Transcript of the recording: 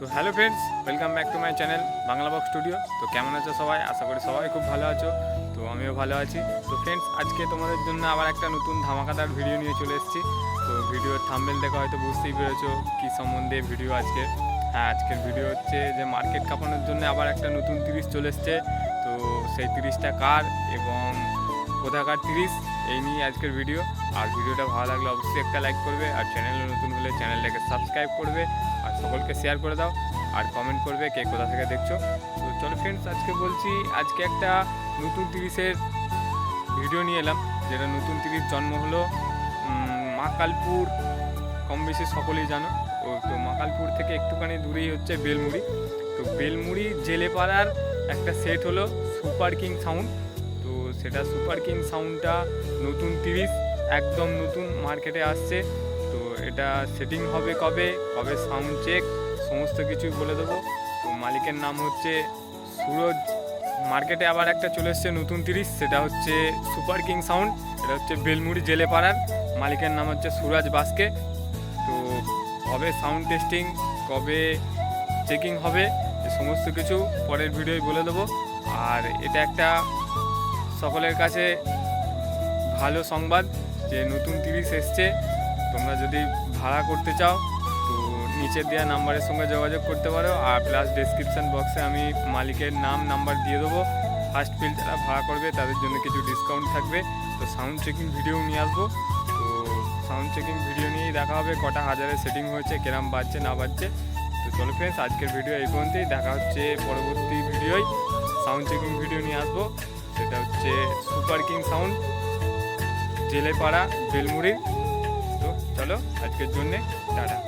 তো hello friends welcome back to my channel Bangla box studio তো কেমন আছো সবাই? আশা করি সবাই খুব ভালো আছো। তো আমিও ভালো আছি। তো ফ্রেন্ডস আজকে তোমাদের জন্য আবার একটা নতুন ধামাকাদার ভিডিও নিয়ে চলে এসেছি। তো ভিডিওর থাম্বেল দেখে হয়তো বুঝতেই পেরেছ কী সম্বন্ধে ভিডিও আজকে। হ্যাঁ আজকের ভিডিও হচ্ছে যে মার্কেট কাঁপানোর জন্য আবার একটা নতুন তিরিশ চলে এসছে। তো সেই তিরিশটা কার এবং কোথাকার তিরিশ? এই নিয়ে আজকের ভিডিও আর ভিডিওটা ভালো লাগলে অবশ্যই একটা লাইক করবে, আর চ্যানেলে নতুন হলে চ্যানেলটাকে সাবস্ক্রাইব করবে, আর সকলকে শেয়ার করে দাও, আর কমেন্ট করবে কে কোথা থেকে দেখছ। তো চলো ফ্রেন্ডস আজকে বলছি, আজকে একটা নতুন তিরিশের ভিডিও নিয়ে এলাম, যেটা নতুন তিরিশ জন্ম হলো মাকালপুর কম বেশি সকলেই জানো। ও, তো মাকালপুর থেকে একটুখানি দূরেই হচ্ছে বেলমুড়ি। তো বেলমুড়ি জেলেপাড়ার একটা সেট হলো সুপার কিং সাউন্ড সেটা সুপার কিং সাউন্ডটা নতুন তিরিশ, একদম নতুন মার্কেটে আসছে। তো এটা সেটিং হবে কবে? কবে সাউন্ড চেক সমস্ত কিছুই বলে দেবো। তো মালিকের নাম হচ্ছে সুরজ। মার্কেটে আবার একটা চলে এসছে নতুন তিরিশ, সেটা হচ্ছে সুপার কিং সাউন্ড এটা হচ্ছে বেলমুড়ি জেলেপাড়ার। মালিকের নাম হচ্ছে সুরাজ বাসকে। তো কবে সাউন্ড টেস্টিং কবে চেকিং হবে সমস্ত কিছু পরের ভিডিওয় বলে দেবো। আর এটা একটা সকলের কাছে ভালো সংবাদ যে নতুন তিরিশ এসছে। তোমরা যদি ভাড়া করতে চাও, তো নিচের দেওয়া নাম্বারের সঙ্গে যোগাযোগ করতে পারো। আর প্লাস ডেসক্রিপশন বক্সে আমি মালিকের নাম নাম্বার দিয়ে দেবো। ফার্স্ট ফিল যারা ভাড়া করবে, তাদের জন্য কিছু ডিসকাউন্ট থাকবে। তো সাউন্ড চেকিং ভিডিও নিয়ে আসব। তো সাউন্ড চেকিং ভিডিও নিয়েই দেখা হবে, কটা হাজারে সেটিং হয়েছে, কেরাম বাজছে, না বাজছে। তো চলো ফ্রেন্ডস আজকের ভিডিও এই পর্যন্তই। দেখা হচ্ছে পরবর্তী ভিডিওয় সাউন্ড চেকিং ভিডিও নিয়ে আসব। সেটা হচ্ছে সুপার কিং সাউন্ড জেলেপাড়া বেলমুড়ির তো চলো আজকের জন্যে টাটা।